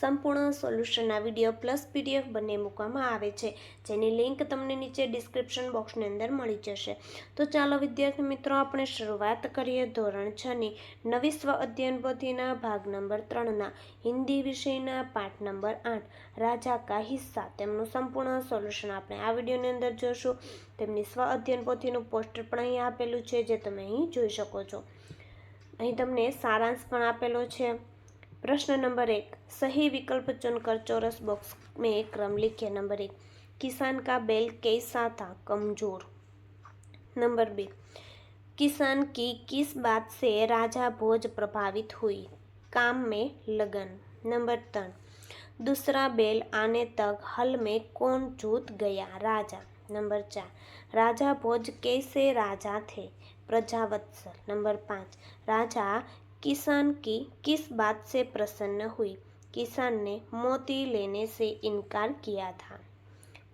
સંપૂર્ણ સોલ્યુશનના video plus PDF બંને મૂકવામાં આવે છે. જેની લિંક તમને નીચે ડિસ્ક્રિપ્શન બોક્સની અંદર મળી જશે. તો ચાલો વિદ્યાર્થી મિત્રો, આપણે શરૂઆત કરીએ ધોરણ છની નવી સ્વ અધ્યયન પોથીના ભાગ નંબર ત્રણના હિન્દી વિષયના પાઠ નંબર આઠ. રાજા કા હિસ્સા. તેમનું સંપૂર્ણ સોલ્યુશન આપણે આ વિડીયોની અંદર જોશું. તેમની સ્વ અધ્યયન પોથીનું પોસ્ટર પણ અહીં આપેલું છે, જે તમે અહીં જોઈ શકો છો. અહીં તમને સારાંશ પણ આપેલો છે. प्रश्न नंबर एक, सही विकल्प चुनकर चौरस बॉक्स में क्रम लिखिए। नंबर एक, किसान का बैल कैसा था? कमज़ोर। नंबर बे, किसान की किस बात से राजा भोज प्रभावित हुई? काम में लगन। नंबर तीन, दूसरा बैल आने तक हल में कौन जूत गया? राजा। नंबर चार, राजा भोज कैसे राजा थे? प्रजावत्सल नंबर पाँच, राजा किसान की किस बात से प्रसन्न हुई? किसान ने मोती लेने से इनकार किया था।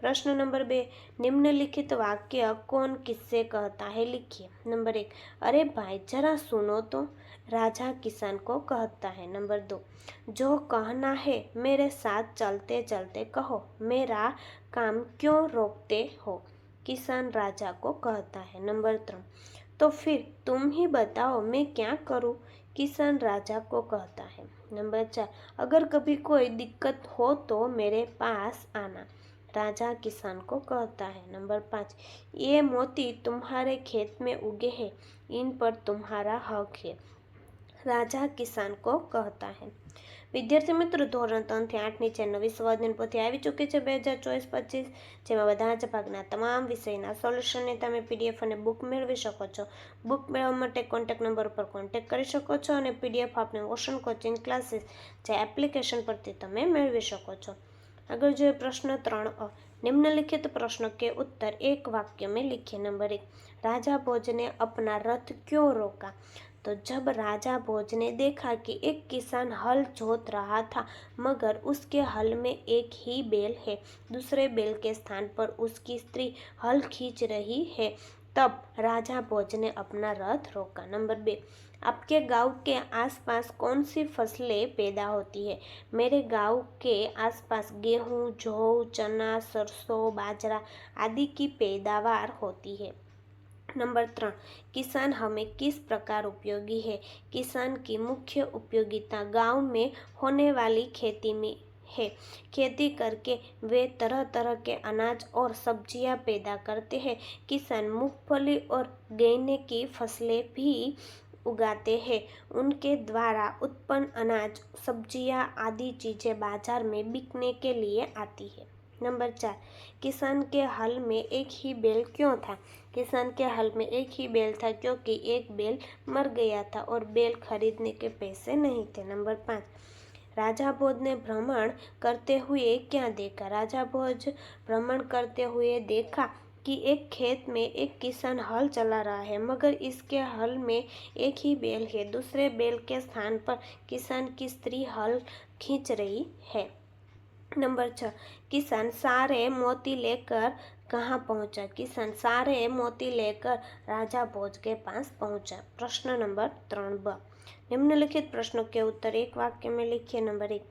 प्रश्न नंबर बे, निम्नलिखित वाक्य कौन किससे कहता है? लिखिए। नंबर एक, अरे भाई, जरा सुनो तो। राजा किसान को कहता है। नंबर दो, जो कहना है, मेरे साथ चलते चलते कहो। मेरा काम क्यों रोकते हो? किसान राजा को कहता है। नंबर तीन तो फिर तुम ही बताओ, मैं क्या करूँ? किसान राजा को कहता है। नंबर चार, अगर कभी कोई दिक्कत हो तो मेरे पास आना, राजा किसान को कहता है। नंबर पाँच, ये मोती तुम्हारे खेत में उगे हैं, इन पर तुम्हारा हक है, राजा किसान को कहता है। વિદ્યાર્થી મિત્રો, ધોરણ ત્રણથી આઠની છે નવી સ્વાધીન પોથી આવી ચૂકી છે બે હજાર ચોવીસ પચીસ, જેમાં બધા જ ભાગના તમામ વિષયના સોલ્યુશનને તમે પીડીએફ અને બુક મેળવી શકો છો. બુક મેળવવા માટે કોન્ટેક નંબર પર કોન્ટેક કરી શકો છો અને પીડીએફ આપને ઓશન કોચિંગ ક્લાસીસ જે એપ્લિકેશન પરથી તમે મેળવી શકો છો. આગળ જોઈએ પ્રશ્ન ત્રણ નિમ્નલિખિત પ્રશ્ન કે ઉત્તર એક વાક્ય મેં લીખીએ નંબર એક રાજા ભોજને અપના રથ ક્યો રોકા? तो जब राजा भोज ने देखा कि एक किसान हल जोत रहा था, मगर उसके हल में एक ही बैल है। दूसरे बैल के स्थान पर उसकी स्त्री हल खींच रही है। तब राजा भोज ने अपना रथ रोका। नंबर बे, आपके गाँव के आसपास कौन सी फ़सलें पैदा होती है? मेरे गाँव के आसपास गेहूँ, जौ, चना, सरसों, बाजरा आदि की पैदावार होती है। नंबर तीन, किसान हमें किस प्रकार उपयोगी है? किसान की मुख्य उपयोगिता गाँव में होने वाली खेती में है। खेती करके वे तरह तरह के अनाज और सब्ज़ियाँ पैदा करते हैं। किसान मूंगफली और गेहूँ की फ़सलें भी उगाते हैं। उनके द्वारा उत्पन्न अनाज, सब्ज़ियाँ आदि चीज़ें बाज़ार में बिकने के लिए आती है। नंबर चार, किसान के हल में एक ही बैल क्यों था? किसान के हल में एक ही बैल था क्योंकि एक बैल मर गया था और बैल खरीदने के पैसे नहीं थे। नंबर पाँच, राजा भोज ने भ्रमण करते हुए क्या देखा? राजा भोज भ्रमण करते हुए देखा कि एक खेत में एक किसान हल चला रहा है, मगर इसके हल में एक ही बैल है। दूसरे बैल के स्थान पर किसान की स्त्री हल खींच रही है। नंबर छः किसान सारे मोती लेकर कहाँ पहुँचा किसान सारे मोती लेकर राजा भोज के पास पहुँचा प्रश्न नंबर त्रण ब। निम्नलिखित प्रश्नों के उत्तर एक वाक्य में लिखिए। नंबर एक,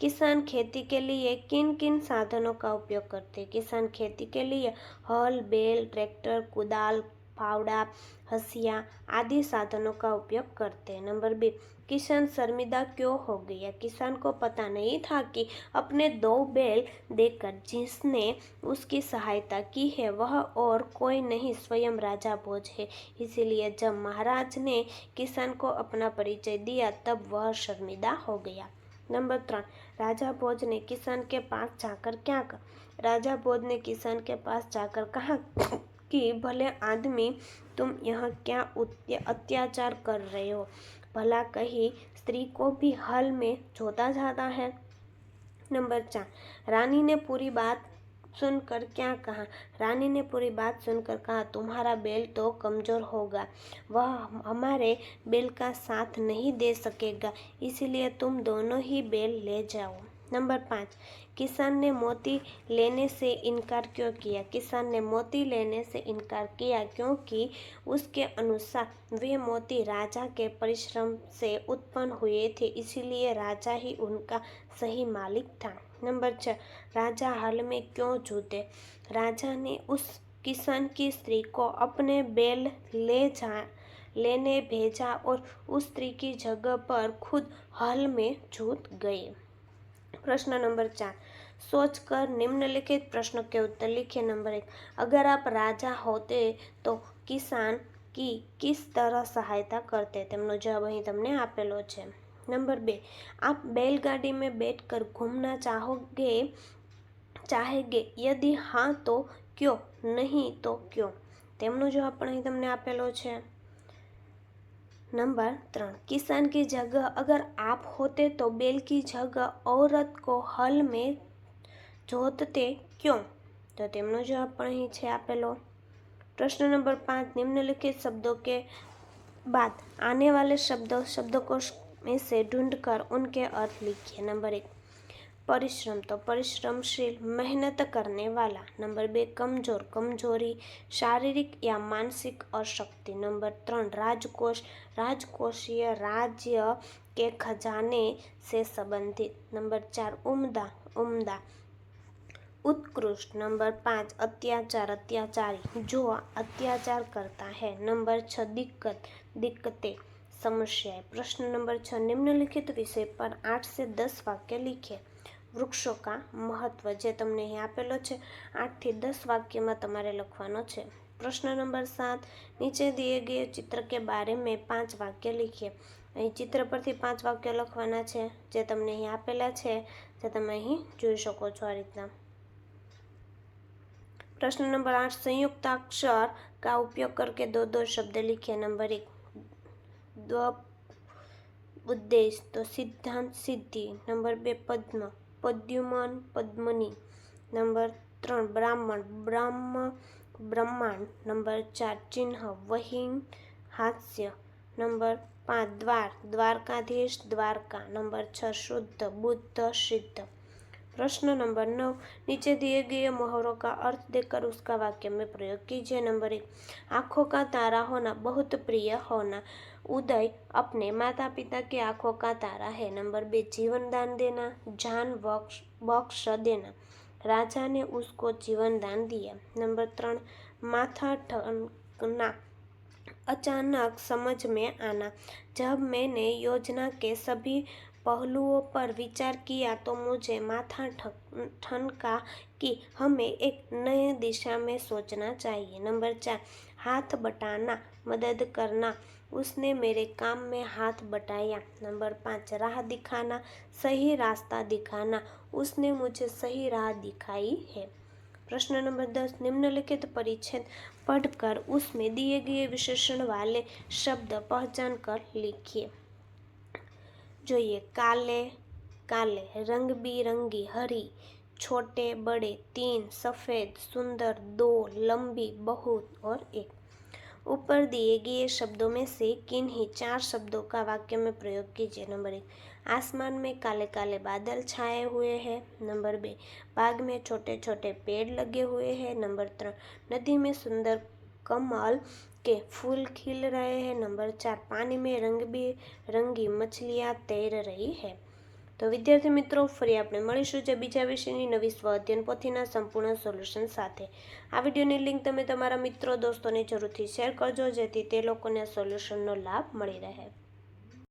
किसान खेती के लिए किन किन साधनों का उपयोग करते हैं? किसान खेती के लिए हल, बैल, ट्रैक्टर, कुदाल फावड़ा, हसिया आदि साधनों का उपयोग करते हैं। नंबर बी किसान शर्मिंदा क्यों हो गया किसान को पता नहीं था कि अपने दो बैल देकर जिसने उसकी सहायता की है, वह और कोई नहीं, स्वयं राजा भोज है। इसीलिए जब महाराज ने किसान को अपना परिचय दिया, तब वह शर्मिंदा हो गया। नंबर तीन राजा भोज ने किसान के पास जाकर क्या कर राजा भोज ने किसान के पास जाकर कहा कि भले आदमी तुम यहाँ क्या अत्याचार कर रहे हो, भला कहीं स्त्री को भी हल में जोता जाता है? नंबर चार, रानी ने पूरी बात सुनकर क्या कहा? रानी ने पूरी बात सुनकर कहा, तुम्हारा बैल तो कमज़ोर होगा, वह हमारे बैल का साथ नहीं दे सकेगा, इसलिए तुम दोनों ही बैल ले जाओ। नंबर पाँच, किसान ने मोती लेने से इनकार क्यों किया? किसान ने मोती लेने से इनकार किया क्योंकि उसके अनुसार वे मोती राजा के परिश्रम से उत्पन्न हुए थे, इसीलिए राजा ही उनका सही मालिक था। नंबर छः, राजा हाल में क्यों जूते? राजा ने उस किसान की स्त्री को अपने बैल ले जा, लेने भेजा और उस स्त्री की जगह पर खुद हल में जूत गए। प्रश्न नंबर चार सोचकर निम्नलिखित प्रश्नों के उत्तर लिखिए नंबर एक अगर आप राजा होते तो કિસાન કી કિસ तरह સહાયતા કરતે તેમનો જવાબ અહીં તમને આપેલો છે નંબર બે આપ बैलगाड़ी में बैठकर घूमना चाहोगे ચાહેગે યદि હા તો ક્યો નહીં તો ક્યો તેમનો જવાબ પણ અહીં તમને આપેલો છે नंबर त्र किसान की जगह अगर आप होते तो बैल की जगह औरत को हल में जोतते क्यों? तो તેમનો जवाब પણ અહીં છે આપેલો. પ્રશ્ન નંબર પાંચ, નિમ્નલિખિત के बाद आने वाले शब्दों शब्दकोश में से ढूंढकर उनके अर्थ लिखिए नंबर एक परिश्रम तो परिश्रमशील मेहनत करने वाला नंबर बे कमजोर कमजोरी शारीरिक या मानसिक अशक्ति नंबर ત્રણ राजकोष राजकोषीय राज्य के खजाने से संबंधित नंबर चार उम्दा उम्दा उत्कृष्ट नंबर पाँच अत्याचार अत्याचारी जो अत्याचार करता है नंबर छ दिक्कत दिक्कतें समस्याएं प्रश्न नंबर छ निम्नलिखित विषय पर आठ से दस वाक्य लिखे વૃક્ષો કા મહત્વ જે તમને અહીં આપેલો છે, આઠથી દસ વાક્યમાં તમારે લખવાનો છે. પ્રશ્ન નંબર સાત, નીચે દીએ ગયે ચિત્ર કે બારે મેં પાંચ વાક્ય લખીએ. અહીં ચિત્ર પરથી પાંચ વાક્ય લખવાના છે, જે તમને અહીં આપેલા છે, જે તમે અહીં જોઈ શકો છો આ રીતના. પ્રશ્ન નંબર આઠ સંયુક્ત અક્ષર કા ઉપયોગ કરકે દો દો શબ્દ લખીએ. નંબર એક દ ઉદ્દેશ, તો સિદ્ધાંત સિદ્ધિ. નંબર બે, પદ્મ. પદ્યુમન પદ્મની. નંબર ત્રણ, બ્રાહ્મણ. બ્રહ્મ, બ્રહ્માંડ. નંબર ચાર, ચિહ્ન. વહીન હાસ્ય. નંબર પાંચ, દ્વાર. દ્વારકાધીશ, દ્વારકા. નંબર છ, શુદ્ધ, બુદ્ધ, સિદ્ધ. प्रश्न नंबर नौ, नीचे दिए गए मुहावरों का अर्थ देकर उसका वाक्य में प्रयोग कीजिए। नंबर एक, आँखों का तारा होना, बहुत प्रिय होना। उदय, अपने माता पिता की आँखों का तारा है। नंबर बे जीवन दान देना जान बख्श बख्श देना। राजा ने उसको जीवन दान दिया। नंबर त्रण, माथा ठनकना अचानक समझ में आना। जब मैंने योजना के सभी पहलुओं पर विचार किया तो मुझे माथा ठनका कि हमें एक नए दिशा में सोचना चाहिए। नंबर चार, हाथ बटाना, मदद करना। उसने मेरे काम में हाथ बटाया। नंबर पाँच, राह दिखाना, सही रास्ता दिखाना। उसने मुझे सही राह दिखाई है। प्रश्न नंबर दस, निम्नलिखित परिच्छेद पढ़कर उसमें दिए गए विशेषण वाले शब्द पहचान कर लिखिए। જોઈએ काले काले रंग बिरंगी हरी छोटे बड़े तीन सफ़ेद सुंदर दो लंबी बहुत और एक ऊपर दिए गए शब्दों में से किन ही चार शब्दों का वाक्य में प्रयोग कीजिए नंबर एक आसमान में काले काले बादल छाए हुए हैं नंबर बे बाग में छोटे छोटे पेड़ लगे हुए हैं नंबर तीन नदी में सुंदर कमल के फूल खिल रहे हैं नंबर ચાર પાણીમાં રંગબેરંગી મછલિયા તૈર રહી હે તો વિદ્યાર્થી મિત્રો ફરી આપણે મળીશું જે બીજા વિષયની નવી સ્વ અધ્યયન પોથીના સંપૂર્ણ સોલ્યુશન સાથે આ વિડીયોની લિંક તમે તમારા મિત્રો દોસ્તોને જરૂરથી શેર કરજો જેથી તે લોકોને સોલ્યુશનનો લાભ મળી રહે